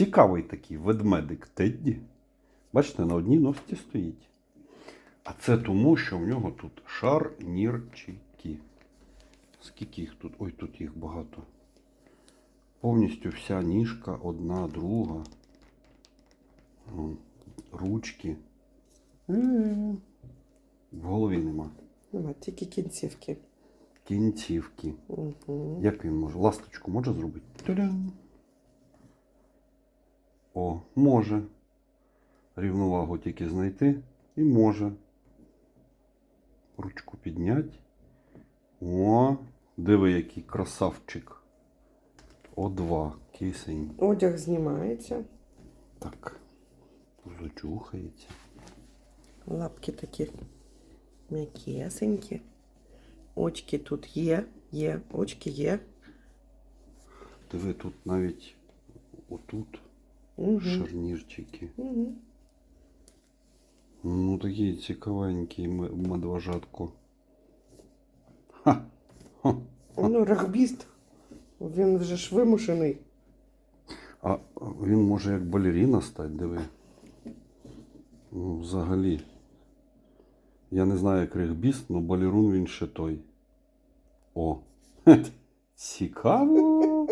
Цікавий такий ведмедик Тедді. Бачите, на одній носці стоїть. А це тому, що в нього тут шарнірчики. Скільки їх тут? Ой, тут їх багато. Повністю вся ніжка, одна, друга. Ручки. Е, В голові нема. Нема, тільки кінцівки. Кінцівки. Угу. Як він може? Ласточку може зробити? Тудям. О, може. Рівновагу тільки знайти і може. Ручку підняти. О, диви, який красавчик. О2, кисень. Одяг знімається. Так. Зачухається. Лапки такі м'якесенькі. Очки тут є, є, очки є. Диви, тут навіть отут Угу. шарнірчики. Угу. Ну, такий цікавенький м- медвежатко. Ха! Ха! Ну, рахбіст. Він вже ж вимушений. А він може як балеріна стати, диви. Ну, взагалі. Я не знаю, як регбіст, але балерун він ще той. О. Цікаво.